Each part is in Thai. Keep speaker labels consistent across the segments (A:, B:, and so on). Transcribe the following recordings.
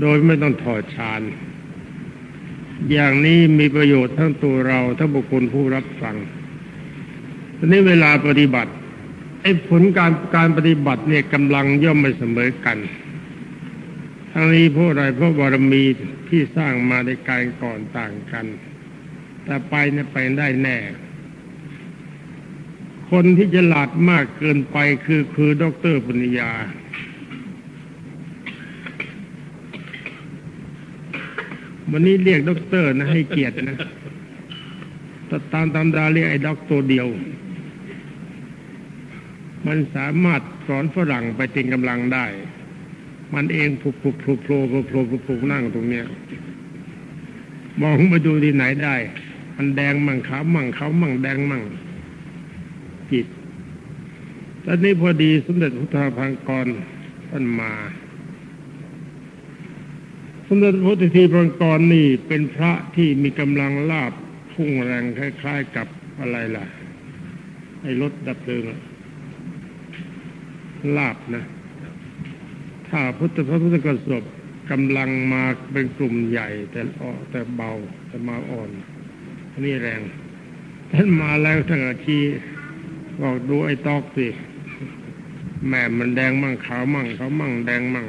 A: โดยไม่ต้องถอดฌาน อย่างนี้มีประโยชน์ทั้งตัวเราทั้งบุคคลผู้รับฟังทีนี้เวลาปฏิบัติไอ้ผลการการปฏิบัติเนี่ยกำลังย่อมไม่เสมอกันทั้งนี้เพราะอะไรเพราะบารมีที่สร้างมาในการก่อนต่างกัน แต่ไปเนี่ยไปได้แน่คนที่จะหลาดมากเกินไปคือคือด็อกเตอร์ปัญญา วันนี้เรียกด็อกเตอร์นะให้เกียรตินะแต่ตามตำราเรียกไอ้ด็อกตัวเดียว มันสามารถสอนฝรั่งไปเต็งกำลังได้ มันเองผุบผุบผุบโผล่ผุบโผล่ผุบโผล่นั่งตรงเนี้ยมองมาดูที่ไหนได้ มันแดงมั่งขาวมั่งขาวมั่งแดงมั่งจิตตอนนี้พอดีสมเด็จพุทธาพังกรท่านมา สมเด็จพระพุทธทีพังกรนี่เป็นพระที่มีกำลังลาบพุ่งแรงคล้าย ๆกับอะไรล่ะ ไอ้รถดับเพลิงลาบนะ ถ้าพุทธพระพุทธกสบกำลังมาเป็นกลุ่มใหญ่ แต่อ่อแต่เบาแต่มาอ่อนอันนี้แรงท่านมาแล้วท่านก็ชี้บอกดูไอ้ตอกสิแม่มันแดงมั่งขาวมั่งขาวมั่งแดงมั่ง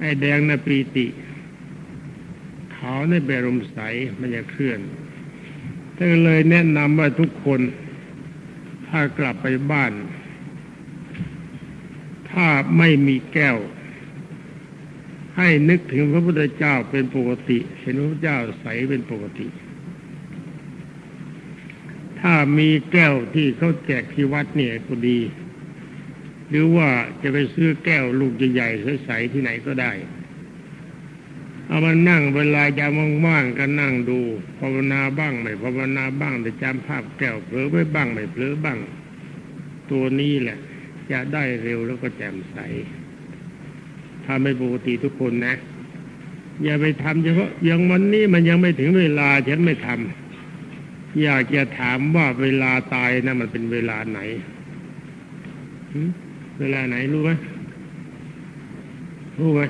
A: ไอ้แดงน่ะปีติ ขาวในเบรมใสมันจะเคลื่อนท่านเลยแนะนำว่าทุกคน ถ้ากลับไปบ้าน ถ้าไม่มีแก้ว ให้นึกถึงพระพุทธเจ้าเป็นปกติ เห็นพระพุทธเจ้าใสเป็นปกติ ถ้ามีแก้วที่เขาแจกที่วัดเนี่ยก็ดี หรือว่าจะไปซื้อแก้วลูกใหญ่ๆใสๆที่ไหนก็ได้ เอามานั่งเวลายามว่างๆก็นั่งดูภาวนาบ้างไม่ภาวนาบ้างแต่จำภาพแก้วเผลอไว้บ้างไม่เผลอบ้าง ตัวนี้แหละ จะได้เร็วแล้วก็แจ่มใสถ้าไม่ปกติทุกคนนะ อย่าไปทำเฉพาะอย่างวันนี้มันยังไม่ถึงเวลาฉันไม่ทำอยากจะถามว่าเวลาตายนะมันเป็นเวลาไหนเวลาไหนรู้ไหมรู้ไหม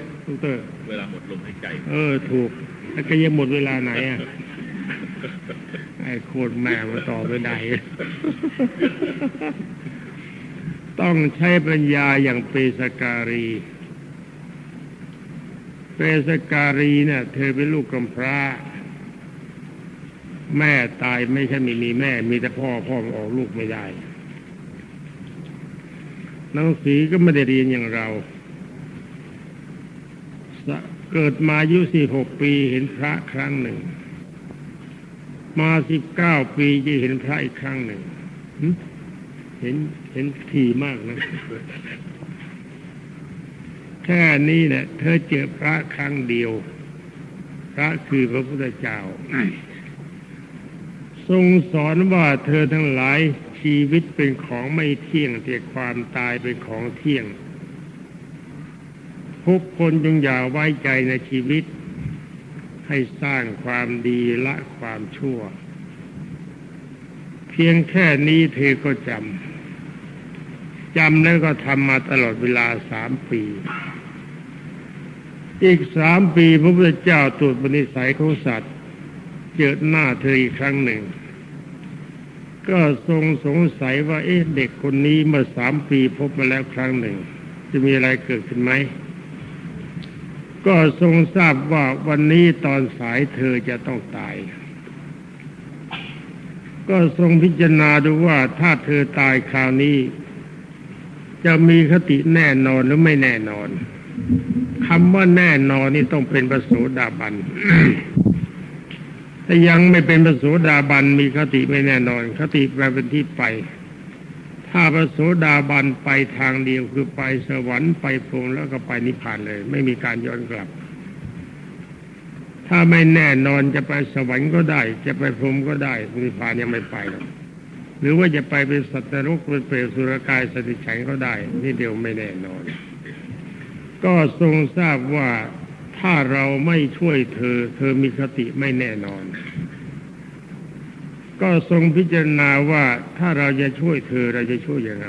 A: ดร
B: เวลาหมดลมหายใจ
A: เออ ถูกแล้วก็ยังหมดเวลาไหนอะไอ้โคตรแม่มาต่อไม่ได้ต้องใช้ปัญญาอย่างเปสการี เปสการีเนี่ยเธอเป็นลูกกำพร้า แม่ตายไม่ใช่ไม่มีแม่ มีแต่พ่อพ่อออกลูกไม่ได้ หนังสีก็ไม่ได้เรียนอย่างเราสะ เกิดมาอายุสี่หกปีเห็นพระครั้งหนึ่ง มาสิบเก้าปีจะเห็นพระอีกครั้งหนึ่งเห็นเห็นถี่มากนะแค่นี้แหละเธอเจอพระครั้งเดียว พระคือพระพุทธเจ้า ทรงสอนว่าเธอทั้งหลายชีวิตเป็นของไม่เที่ยงแต่ความตายเป็นของเที่ยง ทุกคนจงอย่าไว้ใจในชีวิต ให้สร้างความดีละความชั่ว เพียงแค่นี้เธอก็จำจำแล้วก็ทำมาตลอดเวลาสามปี อีกสามปีพระพุทธเจ้าตรวจบนิสัยของสัตว์ เจอหน้าเธออีกครั้งหนึ่ง ก็ทรงสงสัยว่าเอ๊ะเด็กคนนี้เมื่อสามปีพบมาแล้วครั้งหนึ่ง จะมีอะไรเกิดขึ้นไหม ก็ทรงทราบว่าวันนี้ตอนสายเธอจะต้องตาย ก็ทรงพิจารณาดูว่าถ้าเธอตายคราวนี้ จะมีคติแน่นอนหรือไม่แน่นอนคำว่าแน่นอนนี่ต้องเป็นประโสดาบันถ้ายังไม่เป็นพระโสดาบันมีคติไม่แน่นอน คติแปลเป็นที่ไป ถ้าพระโสดาบันไปทางเดียวคือไปสวรรค์ไปพรมแล้วก็ไปนิพพานเลย ไม่มีการย้อนกลับ ถ้าไม่แน่นอนจะไปสวรรค์ก็ได้ จะไปพรมก็ได้นิพพานยังไม่ไปหรอกหรือว่าจะไปเป็นสัตว์นรกเป็นเปรตสุรกายสติฉันก็ได้ นี่เดียวไม่แน่นอน ก็ทรงทราบว่าถ้าเราไม่ช่วยเธอ เธอมีคติไม่แน่นอน ก็ทรงพิจารณาว่าถ้าเราจะช่วยเธอเราจะช่วยยังไง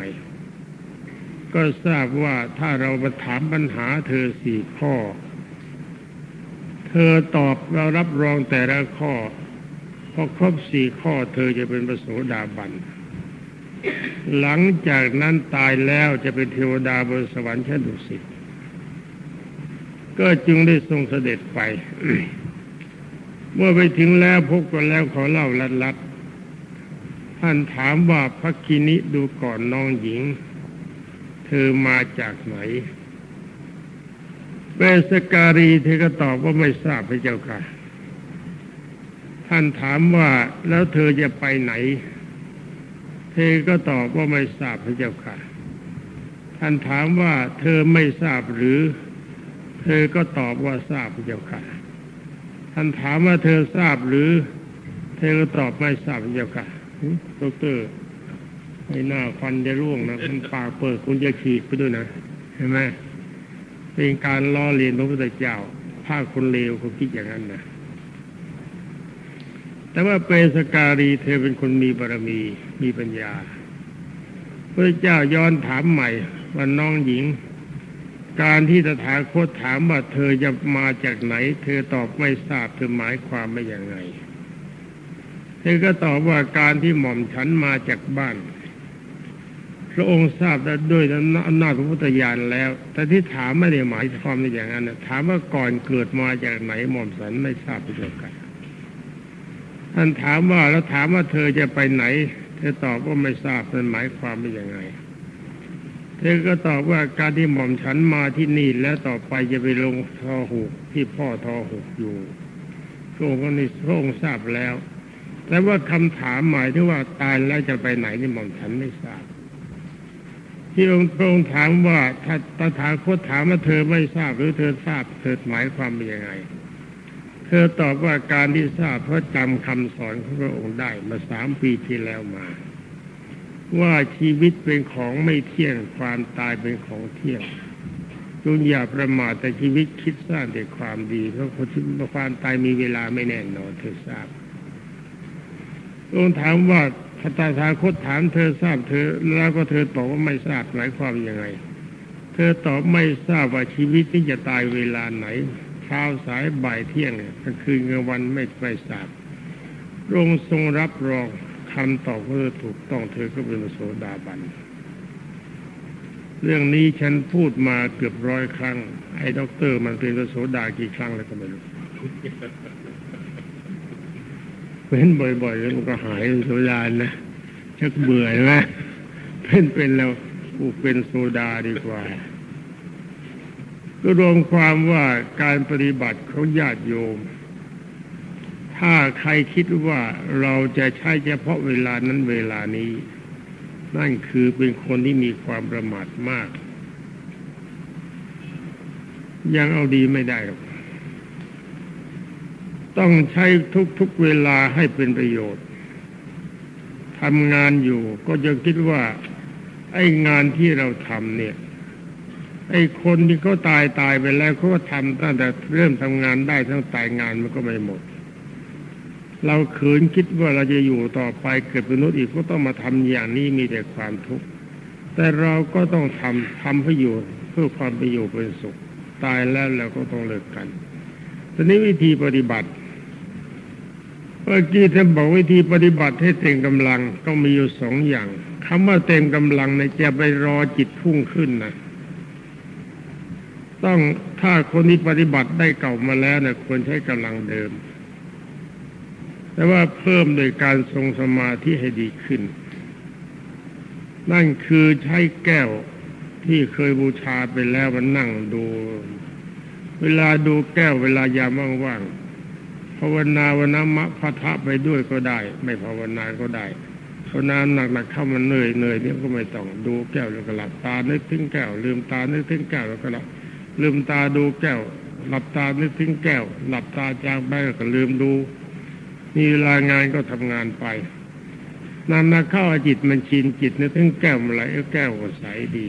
A: ก็ทราบว่าถ้าเรามาถามปัญหาเธอสี่ข้อ เธอตอบเรารับรองแต่ละข้อพอครบสี่ข้อเธอจะเป็นพระโสดาบัน หลังจากนั้นตายแล้วจะเป็นเทวดาบนสวรรค์ชั้นดุสิตก็จึงได้ทรงเสด็จไป เมื่อไปถึงแล้วพบกันแล้วขอเล่าลัดลัด ท่านถามว่าพระกินิดูก่อนน้องหญิง เธอมาจากไหนเบสการีเธอก็ตอบว่าไม่ทราบพระเจ้าค่ะ ท่านถามว่าแล้วเธอจะไปไหน เธอก็ตอบว่าไม่ทราบพระเจ้าค่ะ ท่านถามว่าเธอไม่ทราบหรือ เธอก็ตอบว่าทราบพระเจ้าค่ะ ท่านถามว่าเธอทราบหรือ เธอก็ตอบไม่ทราบพระเจ้าค่ะ ดรเตอร์ไม่น่าฟันจะร่วงนะคุณปากเปิดคุณจะขีดไปด้วยนะเห็นไหมเป็นการล้อเลียนพระพุทธเจ้าถ้าคนเลวเขาคิดอย่างนั้นนะแต่ว่าเปสการีเธอเป็นคนมีบารมีมีปัญญาพระเจ้าย้อนถามใหม่ว่าน้องหญิง การที่ตถาคตถามว่าเธอจะมาจากไหน เธอตอบไม่ทราบเธอหมายความไม่อย่างไรเธอก็ตอบว่าการที่หม่อมฉันมาจากบ้าน พระองค์ทราบได้ด้วยอำนาจพระพุทธญาณแล้ว แต่ที่ถามไม่ได้หมายความในอย่างนั้นถามว่าก่อนเกิดมาจากไหนหม่อมสันไม่ทราบเดียวกันท่านถามว่าแล้วถามว่าเธอจะไปไหน เธอตอบว่าไม่ทราบมันหมายความเป็นยังไง เธอก็ตอบว่าการที่หม่อมฉันมาที่นี่แล้วต่อไปจะไปลงทอหุกที่พ่อทอหุกอยู่พระองค์ก็นี่พระองค์ทราบแล้ว แต่ว่าคำถามหมายถึงว่าตายแล้วจะไปไหนนี่หม่อมฉันไม่ทราบ ที่องค์พระองค์ถามว่าถ้าตถาคตถามว่าเธอไม่ทราบหรือเธอทราบเธอหมายความเป็นยังไง เธอตอบว่าการที่ทราบเพราะจำคำสอนของพระองค์ได้มาสามปีที่แล้วมา ว่าชีวิตเป็นของไม่เที่ยงความตายเป็นของเที่ยงจงอย่าประมาทแต่ชีวิตคิดสร้างแต่ความดีเพราะความตายมีเวลาไม่แน่นอนเธอทราบ องค์ถามว่าพระตาถาคตถามเธอทราบเธอ แล้วก็เธอตอบว่าไม่ทราบหมายความยังไง เธอตอบไม่ทราบว่าชีวิตที่จะตายเวลาไหนเช้าสายบ่ายเที่ยงกลางคืนกลางวันไม่ไม่ทราบรงทรงรับรองคำตอบเธอถูกต้องเธอก็เป็นโสดาบันเรื่องนี้ฉันพูดมาเกือบร้อยครั้ง ไอ้ด็อกเตอร์มันเป็นโสดากี่ครั้งแล้วก็ไม่รู้ เป็นบ่อยๆแล้วมันก็หายโซดานะชักเบื่อนะเป็นเป็นแล้วกูเป็นโซดาดีกว่าก็รวมความว่าการปฏิบัติของญาติโยม ถ้าใครคิดว่าเราจะใช้เฉพาะเวลานั้นเวลานี้ นั่นคือเป็นคนที่มีความประมาทมาก ยังเอาดีไม่ได้หรอก ต้องใช้ทุกๆเวลาให้เป็นประโยชน์ทำงานอยู่ก็จะคิดว่า ไอ้งานที่เราทำเนี่ย ไอ้คนที่เขาตายตายไปแล้วเขาก็ทำตั้งแต่เริ่มทำงานได้ทั้งตายงานมันก็ไม่หมด เราขืนคิดว่าเราจะอยู่ต่อไปเกิดเป็นนุษย์อีกก็ต้องมาทำอย่างนี้มีแต่ความทุกข์แต่เราก็ต้องทำทำเพื่ออยู่เพื่อความไปอยู่เป็นสุข ตายแล้วเราก็ต้องเลิกกันทีนี้วิธีปฏิบัติ เมื่อกี้ท่านบอกวิธีปฏิบัติให้เต็มกำลังต้องมีอยู่สองอย่างคำว่าเต็มกำลังในจะไปรอจิตพุ่งขึ้นนะต้องถ้าคนที่ปฏิบัติได้เก่ามาแล้วเนี่ยควรใช้กำลังเดิม แต่ว่าเพิ่มโดยการทรงสมาธิให้ดีขึ้น นั่นคือใช้แก้วที่เคยบูชาไปแล้วมันนั่งดู เวลาดูแก้วเวลายามว่างๆ ภาวนาวันน้ำมะพะทะไปด้วยก็ได้ ไม่ภาวนาก็ได้ภาวนาหนักๆเข้ามันเหนื่อยเหนื่อยนี่ก็ไม่ต้องดูแก้วแล้วก็หลับตานึกถึงแก้วลืมตานึกถึงแก้วแล้วก็หลับลืมตาดูแก้ว หลับตานึกถึงแก้ว หลับตาจางไปก็ลืมดูมีเวลางานก็ทำงานไปนานๆเข้าจิตมันชินจิตนึกถึงแก้วมาไหลแก้วก็ใสดี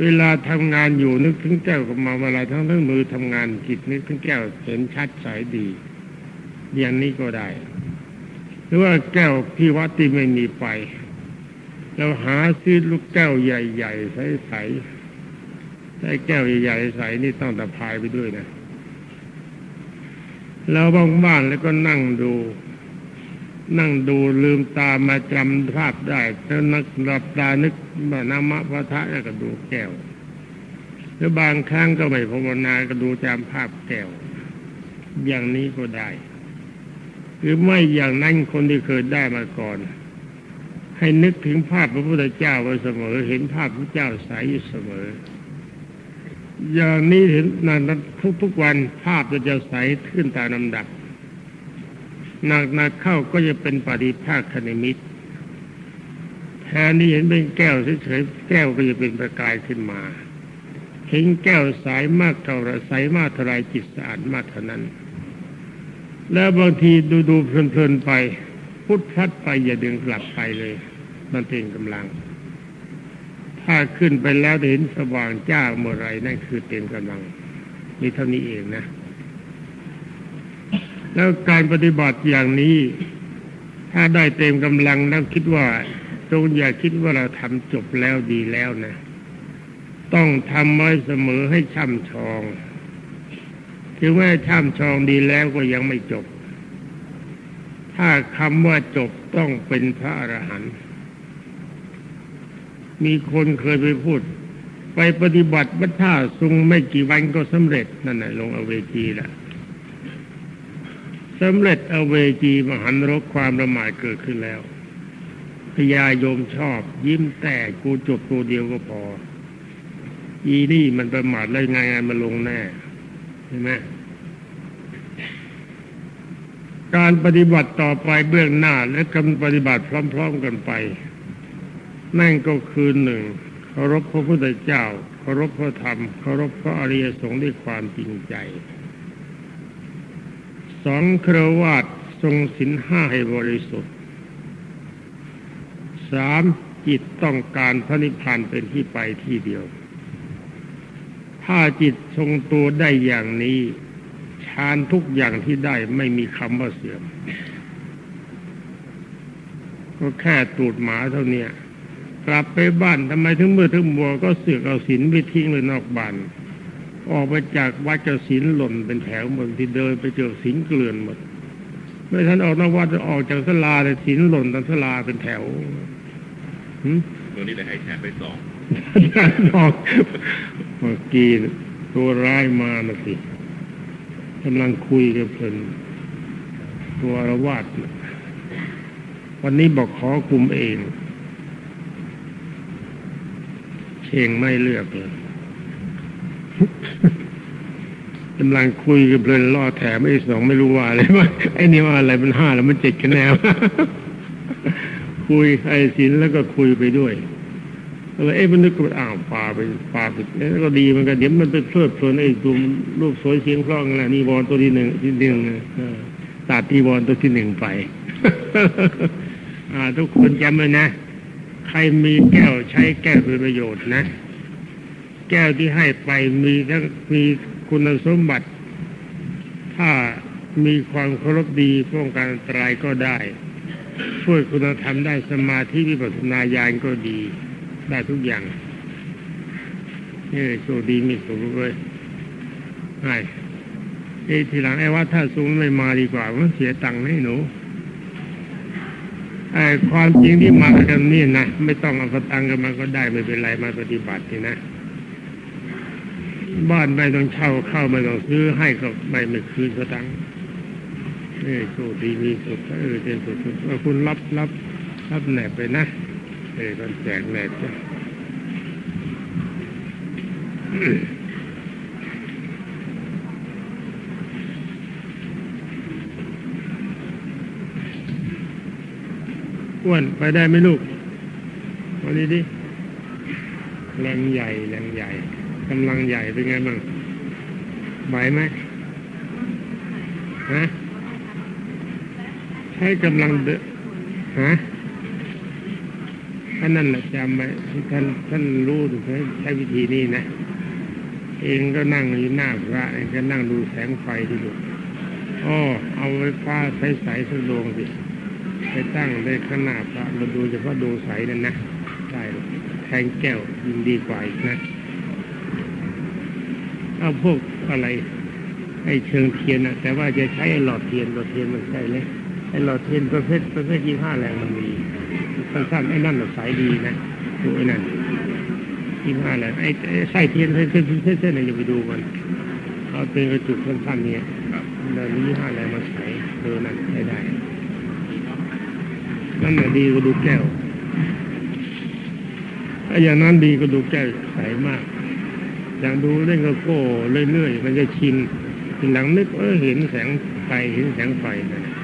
A: เวลาทำงานอยู่นึกถึงแก้วกับมาเวลาทั้งทั้งมือทำงานจิตนึกถึงแก้วเห็นชัดใสดีอย่างนี้ก็ได้ หรือว่าแก้วที่วัดที่ไม่มีไฟเราหาซื้อลูกแก้วใหญ่ๆใสๆใช้แก้วใหญ่ๆใสนี่ต้องตะพายไปด้วยนะแล้วบ้างๆแล้วก็นั่งดู นั่งดูลืมตามาจำภาพได้แล้วนักหลับตานึกว่านามะพระทะแล้วก็ดูแก้วหรือบางครั้งก็ไม่ภาวนาก็ดูจำภาพแก้ว อย่างนี้ก็ได้หรือไม่อย่างนั้นคนที่เคยได้มาก่อน ให้นึกถึงภาพพระพุทธเจ้าไว้เสมอ เห็นภาพพระเจ้าใสอยู่เสมอ อย่างนี้เห็นนานทุกๆวันภาพจะจะใสขึ้นตามลำดับ หนักหนักเข้าก็จะเป็นปฏิภาคคณิมิตแทนที่เห็นเป็นแก้วเฉยๆแก้วก็จะเป็นประกายขึ้นมาเห็นแก้วใสมากเท่าไรใสมากเท่าไรจิตสะอาดมากเท่านั้น แล้วบางทีดูดูเพลินๆไป พุทธัดไปอย่าดึงกลับไปเลย มันเป็นกำลัง ถ้าขึ้นไปแล้วเห็นสว่างจ้าเมื่อไรนั่นคือเต็มกำลังมีเท่านี้เองนะ แล้วการปฏิบัติอย่างนี้ ถ้าได้เต็มกำลังแล้วคิดว่าจงอย่าคิดว่าเราทำจบแล้วดีแล้วนะ ต้องทำไว้เสมอให้ช่ำชองถึงแม้ช่ำชองดีแล้วก็ยังไม่จบ ถ้าคำว่าจบต้องเป็นพระอรหันต์มีคนเคยไปพูด ไปปฏิบัติบัตท่าซุงไม่กี่วันก็สำเร็จนั่นแหละลงอเวจีแหละ สำเร็จเอเวจีมหันรกความประมาทเกิดขึ้นแล้วพญาโยมชอบ ยิ้มแต่กูจบตัวเดียวก็พอ อีนี่มันประมาทเลยไงไงมันลงแน่เห็นไหมการปฏิบัติต่อไปเบื้องหน้าและการปฏิบัติพร้อม ๆกันไป นั่นก็คือหนึ่งเคารพพระพุทธเจ้าเคารพพระธรรมเคารพพระอริยสงฆ์ด้วยความจริงใจ องครวาดทรงสินห้าให้บริสุทธิ์สามจิตต้องการพระนิพพานเป็นที่ไปที่เดียว ถ้าจิตทรงตัวได้อย่างนี้ฌานทุกอย่างที่ได้ไม่มีคำว่าเสื่อม ก็แค่ตูดหมาเท่านี้กลับไปบ้านทำไมถึงมือถึงบัวก็เสือกเอาศีลไปทิ้งเลยนอกบ้าน ออกไปจากวัดเจ้าศีลหล่นเป็นแถวหมดที่เดินไปเจอศีลเกลื่อนหมดเมื่อท่านออกนอกวัดจะออกจากสลาเลยศีลหล่นตามสลาเป็นแถว
B: ตัวนี้เลยให้แชร์ไปสอง
A: บอกเมื่อกี้ตัวร้ายมานะสิกำลังคุยกับเพลินตัวระวาดน่ะวันนี้บอกขอกลุ่มเองเชงไม่เลือกเลย กำลังคุยกับเพลินล่อแถมไอ้สองไม่รู้ว่าอะไรว่าไอ้นี่ว่าอะไรมันห้าแล้วมันเจ็ดกันแนวคุยไอ้ศิลแล้วก็คุยไปด้วยแล้วเอ๊ะมันนึกว่าอ้าวป่าไปป่าไปแล้วก็ดีมันก็เดี๋ยวมันไปเพลิดเพลินไอ้ตัวรูปสวยเสียงเพราะนั่นแหละนี่วอนตัวที่หนึ่งที่หนึ่งตัดที่วอนตัวที่หนึ่งไปอ่าทุกคนจำไว้นะ ใครมีแก้วใช้แก้วเป็นประโยชน์นะ แก้วที่ให้ไปมีทั้งมีคุณสมบัติ ถ้ามีความเคารพดีป้องกันอันตรายก็ได้ ช่วยคุณธรรมได้สมาธิวิปัสสนาญาณก็ดี ได้ทุกอย่างนี่โชคดีมีสุขเลยไอ้ไอ้ทีหลังไอ้ว่าถ้าสูงไม่มาดีกว่ามันเสียตังค์ให้หนูไอ้ความจริงที่มากันนี่นะไม่ต้องเอาตังค์กันมาก็ได้ไม่เป็นไรมาปฏิบัตินี่นะ บ้านไม่ต้องเช่าเข้าไม่ต้องซื้อให้ก็ไม่ไม่คืนสตังค์เออโชคดีมีสุขเออเป็นสุขคุณรับรับรับแหนบไปนะเออมันแจกแหนบจ้ะอ้วนไปได้ไหมลูกวันนี้ดิแรงใหญ่แรงใหญ่ กำลังใหญ่เป็นไงบ้างไหวไหมฮะใช้กำลังเดนฮะท่านนั่นแหละจำไว้ท่านท่านรู้ถูกไหมใช้วิธีนี้นะ เองก็นั่งอยู่หน้าพระเองก็นั่งดูแสงไฟที่ดูอ๋อเอาไว้ฟ้าใสๆสักดวงสิไปตั้งได้ข้างหน้าพระมาดูเฉพาะดวงใสนั่นนะได้แทงแก้วยิงดีกว่าอีกนะ เอาพวกอะไรไอ้เชิงเทียนอะแต่ว่าจะใช้ไอ้หลอดเทียนหลอดเทียนมันใช่เลยไอ้หลอดเทียนประเภทประเภทยี่ห้าแรงมันมีสั้นๆไอ้นั่นน่ะสายดีนะดูไอ้นั่นยี่ห้าแรงไอ้ไส้เทียนเส้นเส้นเส้นเส้นเนี่ยอย่าไปดูมันเอาเป็นกระจุกสั้นๆเนี่ย
B: ครับ
A: แล้วยี่ห้าแรงมาใส่เออนั่นใช้ได้นั่นน่ะดีกว่าดูแก้วไออย่างนั้นดีกว่าดูแก้วใสมาก อย่างดูเล่นก็โก้เรื่อยๆมันจะชินทีหลังนึกเออเห็นแสงไฟเห็นแสงไฟนั่นน่ะ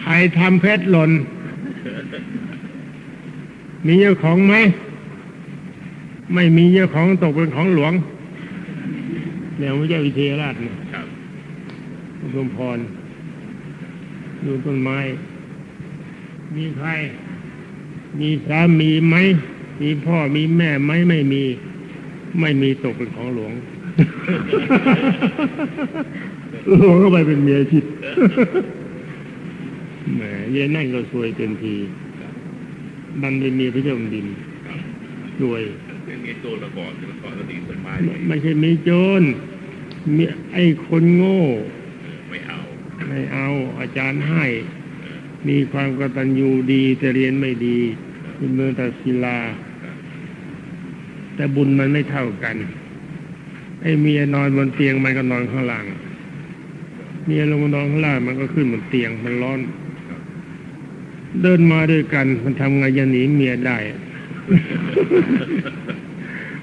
A: ใครทำเพชรหล่น มีเจ้าของไหม ไม่มีเจ้าของตกเป็นของหลวงเนี่ยพระเจ้าวิเทหราชเนี่ย
B: ครับ
A: อุดมพรดูต้นไม้ มีใคร มีสามีไหม มีพ่อมีแม่ไหมไม่มี ไม่มีตกเป็นของหลวง หลวงก็ไปเป็นเมียชิดแหมเย็นนั่นก็ซวยเต็มทีดันเป็นเมียพระเจ้าแผ่นดิน
B: ครับ
A: ซวย
B: เป็นเงี้ยโจรมาก่อนแต่มาก่อนก็ตีต้นไม้
A: ไม่ไม่ใช่มีโจรมีไอ้คนโง่
B: เออไม่เอา
A: ไม่เอา อาจารย์ให้ มีความกตัญญูดีแต่เรียนไม่ดีเป็นเมืองตัดศิลา แต่บุญมันไม่เท่ากันไอ้เมียนอนบนเตียงมันก็นอนข้างล่าง เมียลงมานอนข้างล่างมันก็ขึ้นบนเตียงมันร้อน เดินมาด้วยกัน มันทำไงจะหนีเมียได้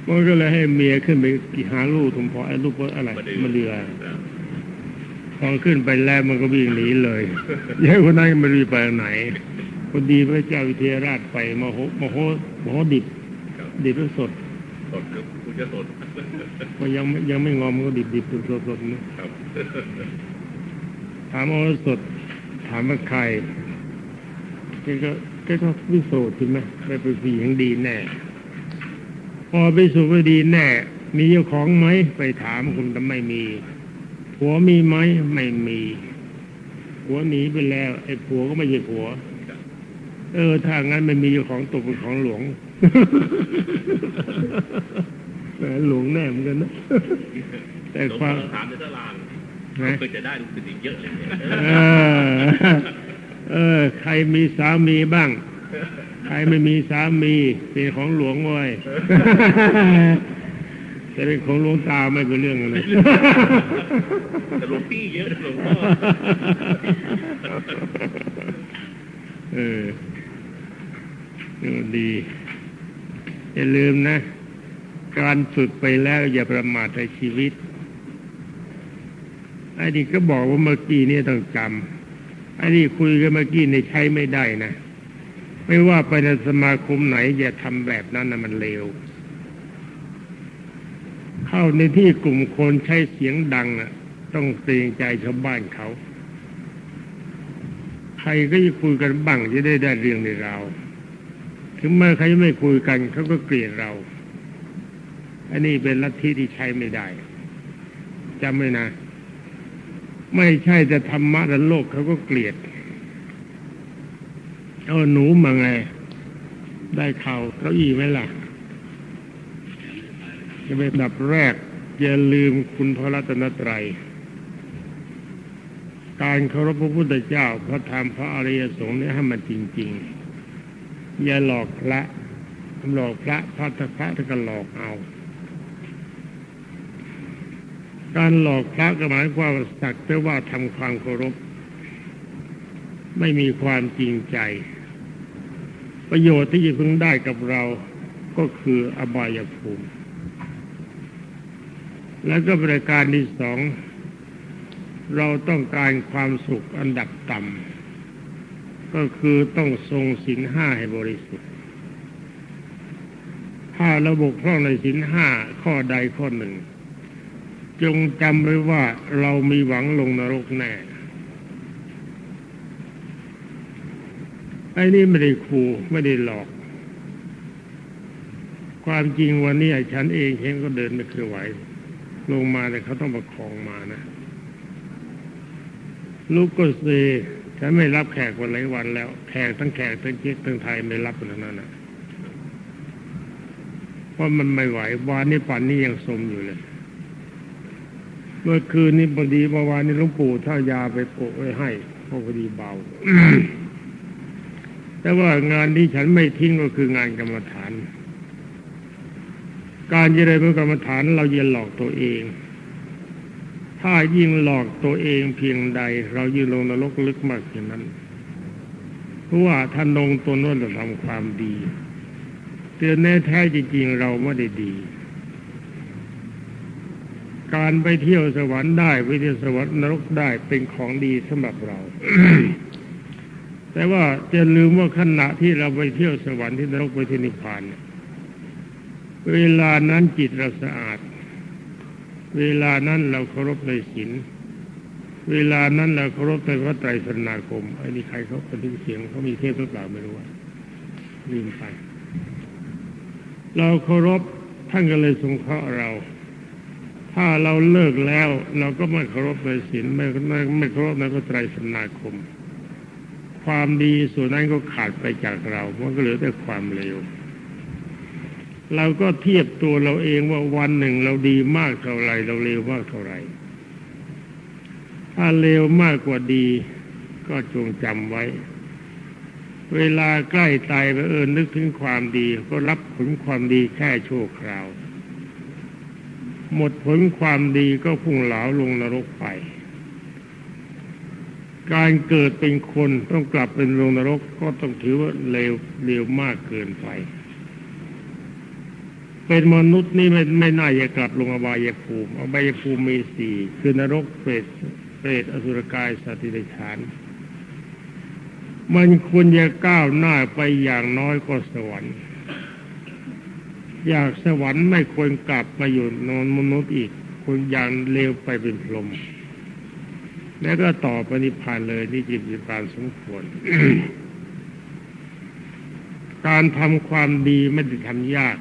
A: มันก็เลยให้เมียขึ้นไปหาลูกถุงพอไอ้ลูกอะไรมะเดือพอขึ้นไปแล้วมันก็วิ่งหนีเลยยายคนนั้นไม่รู้ไปไหนพอดีพระเจ้าวิเทหราชไปมโหมโหมโหดิบดิบสด
B: สดครับคุณจะสด
A: ก็ยังไม่ยังไม่งอมมันก็ดิบดิบสดสดสดนะครับถามว่าสด ถามว่าใครแกก็แกก็วิโสดใช่ไหมไปเป็นผู้หญิงดีแน่ พอไปสู่ว่าดีแน่ มีเจ้าของไหมไปถามคุณแต่ไม่มีผัวมีไหมไม่มีผัวหนีไปแล้ว ไอ้ผัวก็ไม่ใช่ผัว
B: ครับ
A: เออถ้างั้นไม่มีเจ้าของตกเป็นของหลวง แหมหลวงแน่เหมือนกันนะ แต่
B: หลวง
A: ความ
B: พ่อถามในตลาด
A: นะ
B: เคยจะได้ลูกศิษย์อีกเยอะเลยเนี่ย
A: เออเออ ใครมีสามีบ้าง ใครไม่มีสามีเป็นของหลวงเว้ยจะเป็นของหลวงตาไม่เป็นเรื่องอะไร
B: แต่หลวงพี่เยอะนะหลวงพ่อ
A: เออเออดี อย่าลืมนะ การฝึกไปแล้วอย่าประมาทในชีวิตไอ้นี่ก็บอกว่าเมื่อกี้เนี่ยต้องจำไอ้นี่คุยกันเมื่อกี้นี่ใช้ไม่ได้นะ ไม่ว่าไปในสมาคมไหน อย่าทำแบบนั้นนะมันเลวเข้าในที่กลุ่มคนใช้เสียงดังน่ะ ต้องเกรงใจชาวบ้านเขา ใครก็จะคุยกันบ้างจะได้ได้เรื่องในราว ถึงแม้ใครไม่คุยกันเขาก็เกลียดเรา อันนี้เป็นลัทธิที่ใช้ไม่ได้จำไว้นะ ไม่ใช่แต่ธรรมะและโลกเขาก็เกลียดเอาหนูมาไง ได้เข่าเก้าอี้ไหมล่ะจะเป็นอันดับแรก อย่าลืมคุณพระรัตนตรัย การเคารพพระพุทธเจ้า พระธรรมพระอริยสงฆ์เนี่ยให้มันจริง ๆ อย่าหลอกพระหลอกพระพระพระพระก็หลอกเอา การหลอกพระก็หมายความว่าสักแต่ว่าทำความเคารพ ไม่มีความจริงใจ ประโยชน์ที่จะพึงได้กับเราก็คืออบายภูมิ แล้วก็บริการที่สอง เราต้องการความสุขอันดับต่ำ ก็คือต้องทรงศีลห้าให้บริสุทธิ์ ถ้าราบกพร่องในศีลห้าข้อใดข้อหนึ่ง จงจำไว้ว่าเรามีหวังลงนรกแน่ไอ้นี่ไม่ได้ขู่ไม่ได้หลอก ความจริงวันนี้ฉันเองเห็นก็เดินไม่เคยไหว ลงมาแต่เขาต้องประคองมานะ ลูกก็เซ ฉันไม่รับแขกวันหลายวันแล้ว แขกทั้งแขกทั้งเจ๊กทั้งไทยไม่รับกันทั้งนั้นนะเพราะมันไม่ไหววานนี้ป่านนี้ยังสมอยู่เลย เมื่อคืนนี้พอดีเมื่อวานนี้หลวงปู่ท่ายาไปโปะไว้ให้เพราะพอดีเบาแต่ว่างานที่ฉันไม่ทิ้งก็คืองานกรรมฐาน การเจริญกรรมฐานเราอย่าหลอกตัวเอง ถ้ายิ่งหลอกตัวเองเพียงใด เรายิ่งลงนรกลึกมากอย่างนั้น เพราะว่าท่านลงตัวนว่าจะทำความดีเตือนแน่แท้จริงๆเราไม่ได้ดี การไปเที่ยวสวรรค์ได้ไปเที่ยวสวรรค์นรกได้เป็นของดีสำหรับเรา แต่ว่าจะลืมว่าขณะที่เราไปเที่ยวสวรรค์ที่นรกไปที่นิพพานเนี่ยเวลานั้นจิตเราสะอาด เวลานั้นเราเคารพในศีลเวลานั้นเราเคารพในพระไตรสรณาคมไอ้นี่ใครเขาคนที่เสียงเขามีเทพหรือเปล่าไม่รู้ว่าลืมไป เราเคารพท่านก็เลยสงเคราะห์เรา ถ้าเราเลิกแล้ว เราก็ไม่เคารพในศีลไม่ไม่ไม่เคารพในพระไตรสรณาคม ความดีส่วนนั้นก็ขาดไปจากเรามันก็เหลือแต่ความเลว เราก็เทียบตัวเราเองว่าวันหนึ่งเราดีมากเท่าไรเราเลวมากเท่าไรถ้าเลวมากกว่าดี ก็จงจำไว้ เวลาใกล้ตายไปเออนึกถึงความดี ก็รับผลความดีแค่ชั่วคราว หมดผลความดีก็พุ่งเหลาลงนรกไป การเกิดเป็นคนต้องกลับเป็นลงนรกก็ต้องถือว่าเลวเลวมากเกินไป เป็นมนุษย์นี่ไม่ไม่น่าจะกลับลงอบายภูมิอบายภูมิมีสี่คือนรกเปรตเปรตอสุรกายสัตว์ดิฉาน มันควรจะก้าวหน้าไปอย่างน้อยก็สวรรค์ อยากสวรรค์ไม่ควรกลับมาอยู่นอนมนุษย์อีกควรอย่างเลวไปเป็นพรหมแล้วก็ต่อปณิพานเลยนี่จิตวิการสมควร การทำความดีไม่ได้ทำยาก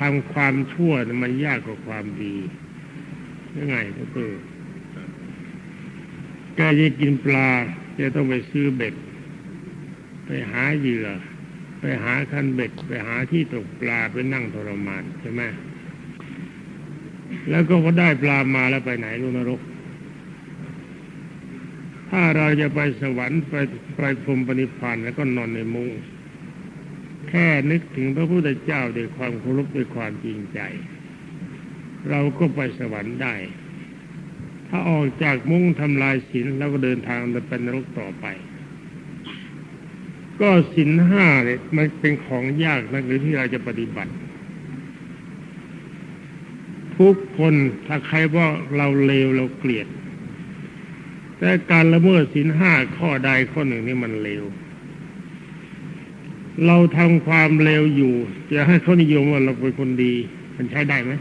A: ทำความชั่วมันยากกว่าความดียังไงก็คือแกจะกินปลาจะต้องไปซื้อเบ็ด ไปหาเหยื่อ ไปหาคันเบ็ด ไปหาที่ตกปลาไปนั่งทรมานใช่ไหมแล้วก็พอได้ปลามาแล้วไปไหนลูกนรก ถ้าเราจะไปสวรรค์ไปไปพรหมปณิพานแล้วก็นอนในมุง้ง แค่นึกถึงพระพุทธเจ้าด้วยความเคารพด้วยความจริงใจ เราก็ไปสวรรค์ได้ ถ้าออกจากมุ้งทำลายศีลแล้วก็เดินทางไปเป็นนรกต่อไป ก็ศีลห้าเนี่ยมันเป็นของยากนะหรือที่เราจะปฏิบัติ ทุกคนถ้าใครว่าเราเลวเราเกลียด แต่การละเมิดศีลห้าข้อใดข้อหนึ่งนี่มันเลว เราทำความเลวอยู่ จะให้เขานิยมว่าเราเป็นคนดี มันใช้ได้ไหม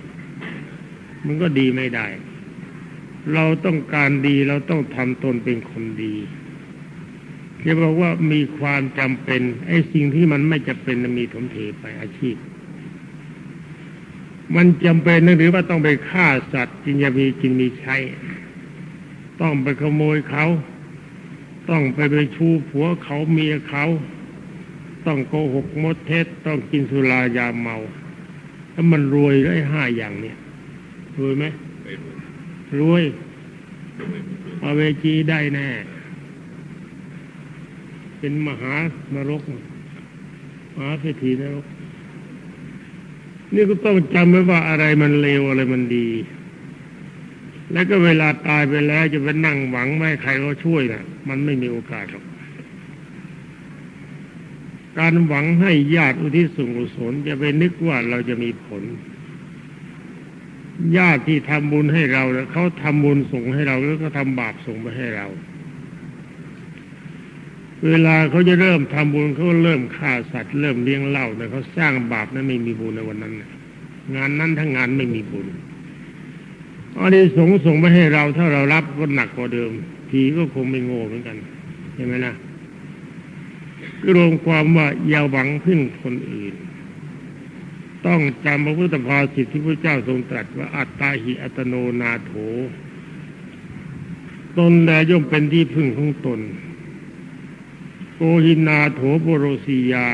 A: มันก็ดีไม่ได้ เราต้องการดีเราต้องทำตนเป็นคนดีจะบอกว่ามีความจำเป็นไอ้สิ่งที่มันไม่จะเป็นมีถมเทไปอาชีพ มันจำเป็นหรือว่าต้องไปฆ่าสัตว์กินยามีกินมีใช้ ต้องไปขโมยเขา ต้องไปไปชูผัวเขาเมียเขา ต้องโกหกมดเท็จต้องกินสุรายาเมาถ้ามันรวยได้ห้าอย่างเนี่ยรวยไหม
B: ไม่รู้
A: รวย
B: จะไม่รู้
A: เอาเวจีได้แน่ เป็นมหานรกมหาเศรษฐีนรก นี่ก็ต้องจำไว้ว่าอะไรมันเลวอะไรมันดี แล้วก็เวลาตายไปแล้วจะไปนั่งหวังไม่ให้ใครเขาช่วยนะมันไม่มีโอกาสหรอก การหวังให้ญาติอุทิศส่วนกุศลจะไปนึกว่าเราจะมีผล ญาติที่ทำบุญให้เราเนี่ยเขาทำบุญส่งให้เราแล้วก็ทำบาปส่งไปให้เรา เวลาเขาจะเริ่มทำบุญเขาเริ่มฆ่าสัตว์ เริ่มเลี้ยงเหล้าเนี่ยเขาสร้างบาปนั้นไม่มีบุญในวันนั้นงานนั้นทั้งงานไม่มีบุญอันนี้สงส่งไปให้เราถ้าเรารับก็หนักกว่าเดิมผีก็คงไม่โง่เหมือนกันเห็นไหมนะ รวมความว่าอย่าหวังพึ่งคนอื่น ต้องจำพระพุทธภาษิที่พระเจ้าทรงตรัสว่าอัตตาหิอัตโนนาโถ ตนแลย่อมเป็นที่พึ่งของตนโกหินาโถโปโรสียา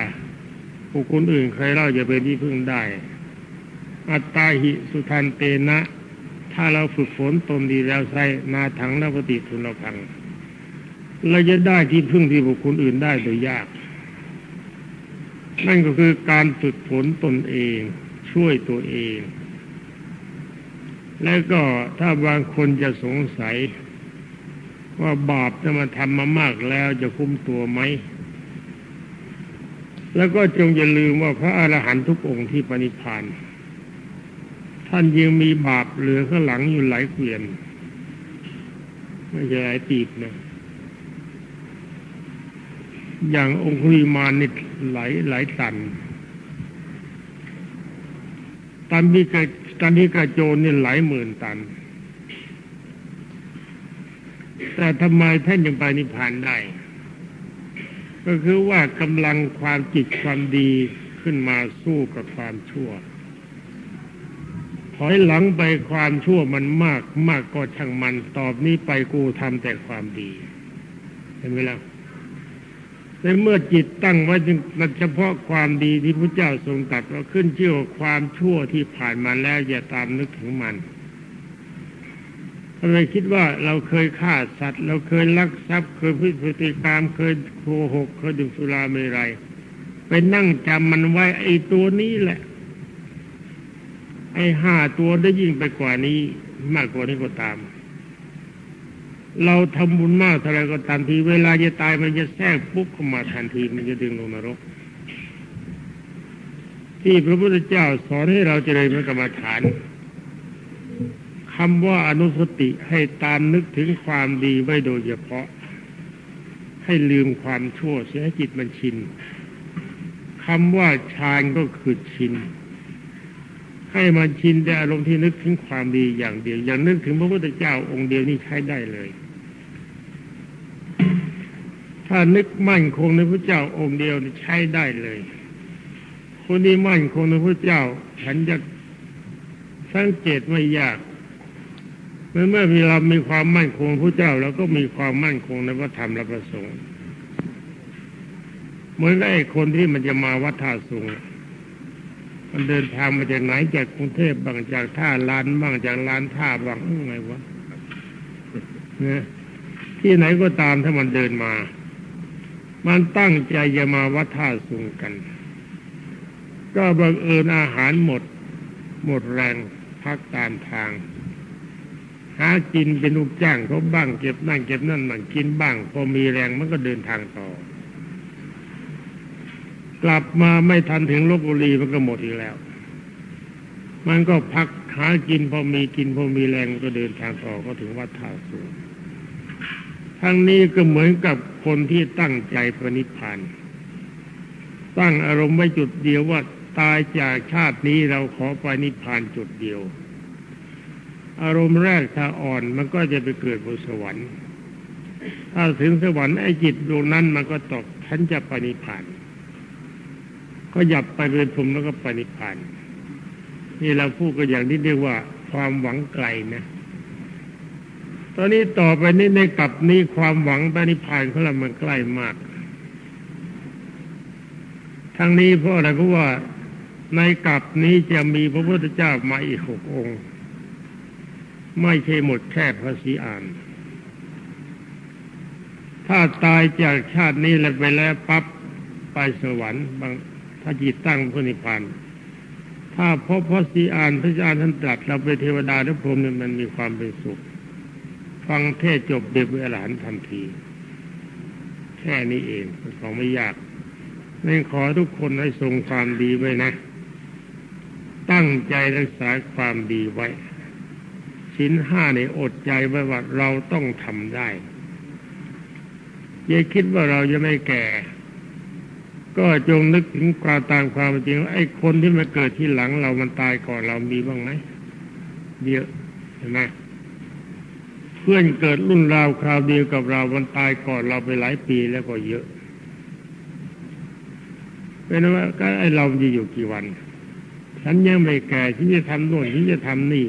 A: บุคคลอื่นใครเล่าจะเป็นที่พึ่งได้ อัตตาหิสุทันเตนะ ถ้าเราฝึกฝนตนดีแล้วใช้นาถังนปฏิทุนพัง เราจะได้ที่พึ่งที่บุคคลอื่นได้โดยยาก นั่นก็คือการฝึกฝนตนเอง ช่วยตัวเอง แล้วก็ถ้าบางคนจะสงสัย ว่าบาปจะมาทำมามากแล้วจะคุ้มตัวไหม แล้วก็จงอย่าลืมว่าพระอรหันตุกองค์ที่ปณิพานท่านยังมีบาปเหลือข้างหลังอยู่หลายเกวียน ไม่ใช่หลายตีบนะ อย่างองคุลิมานนี่หลายหลายตัน ตันที่กรตันที่กระโจนนี่หลายหมื่นตัน แต่ทำไมท่านยังไปนิพพานได้ ก็คือว่ากำลังความจิตความดีขึ้นมาสู้กับความชั่ว ถอยหลังไปความชั่วมันมากมากก็ช่างมัน ตอบนี้ไปกูทำแต่ความดี เห็นไหมล่ะ ในเมื่อจิตตั้งไว้เฉพาะความดีที่พระเจ้าทรงตรัสว่าขึ้นชื่อว่าความชั่วที่ผ่านมาแล้วอย่าตามนึกถึงมันทำไมคิดว่าเราเคยฆ่าสัตว์ เราเคยลักทรัพย์ เคยพฤติกรรมเคยโกหกเคยดื่มสุราเมรัยไปนั่งจำมันไว้ไอ้ตัวนี้แหละ ไอ้ห้าตัวได้ยิ่งไปกว่านี้ มากกว่านี้ก็ตาม เราทำบุญมากเท่าไรก็ตามที เวลาจะตายมันจะแทรกปุ๊บเข้ามาทันทีมันจะดึงลงนรก ที่พระพุทธเจ้าสอนให้เราเจริญพระกรรมฐานคำว่าอนุสติให้ตามนึกถึงความดีไว้โดยเฉพาะ ให้ลืมความชั่วเสียให้จิตมันชินคำว่าฌานก็คือชินให้มันชินแต่อารมณ์ที่นึกถึงความดีอย่างเดียว อย่างนึกถึงพระพุทธเจ้าองค์เดียวนี่ใช้ได้เลย ถ้านึกมั่นคงในพระเจ้าองค์เดียวใช้ได้เลย คนที่มั่นคงในพระเจ้า ฉันจะสังเกตไม่ยากเมื่อเมื่อมีเรามีความมั่นคงพระเจ้าเราก็มีความมั่นคงในพระธรรมและพระสงฆ์เหมือนกับไอ้คนที่มันจะมาวัดท่าสุงมันเดินทางมาจากไหนจากกรุงเทพบางจากท่าลานบ้างจากลานท่าบางไงวะเนี่ยที่ไหนก็ตามถ้ามันเดินมา มันตั้งใจจะมาวัดท่าสุงกัน ก็บังเอิญอาหารหมด หมดแรงพักตามทาง หากินเป็นลูกจ้างเขาบ้างเก็บนั่งเก็บนั่นนั่งกินบ้าง พอมีแรงมันก็เดินทางต่อ กลับมาไม่ทันถึงลบบุรีมันก็หมดอีกแล้ว มันก็พักหากินพอมีกินพอมีแรงก็เดินทางต่อก็ถึงวัดท่าสูง ทั้งนี้ก็เหมือนกับคนที่ตั้งใจปณิพานตั้งอารมณ์ไว้จุดเดียวว่าตายจากชาตินี้เราขอไปนิพพานจุดเดียว อารมณ์แรกถ้าอ่อนมันก็จะไปเกิดบนสวรรค์ ถ้าถึงสวรรค์ไอ้จิตดวงนั้นมันก็ตกฉันจะไปนิพพานก็หยับไปเป็นพรมแล้วก็ไปนิพพานนี่เราพูดกันอย่างที่เรียกว่าความหวังไกลนะ ตอนนี้ต่อไปนี้ในกลับนี้ความหวังไปนิพพานของเรามันใกล้มาก ทั้งนี้เพราะอะไรเพราะว่าในกลับนี้จะมีพระพุทธเจ้ามาอีกหกองค์ ไม่ใช่หมดแค่พระศีอาน ถ้าตายจากชาตินี้แล้วไปแล้วปั๊บไปสวรรค์บางถ้าจิตตั้งพระนิพพานถ้าพบพระศีอานพระศีอานท่านตรัสเราไปเทวดาหรือพรหมเนี่ยมันมีความเป็นสุข ฟังเทศจบเด็กเวลาหันทันที แค่นี้เองเป็นของไม่ยากนั่ขอทุกคนให้ทรงความดีไว้นะ ตั้งใจรักษาความดีไว้ชิ้นห้าในอดใจไว้ว่าเราต้องทำได้อย่าคิดว่าเราจะไม่แก่ ก็จงนึกถึงความตามความจริงไอ้คนที่มาเกิดที่หลังเรามันตายก่อนเรามีบ้างไหมเยอะเห็นไหม พื่อนเกิดรุ่นราวคราวเดียวกับเรา มันตายก่อนเราไปหลายปีแล้วก็เยอะเป็นว่าก็ไอเราจะอยู่กี่วัน ฉันยังไม่แก่ที่จะทำโน่นที่จะทำนี่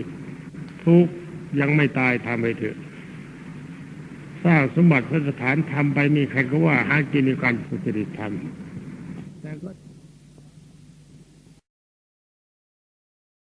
A: ทุกยังไม่ตายทำไปเถอะสร้างสมบัติพระสถานทำไปมีใครก็ว่าหากินในการสุจริตทำ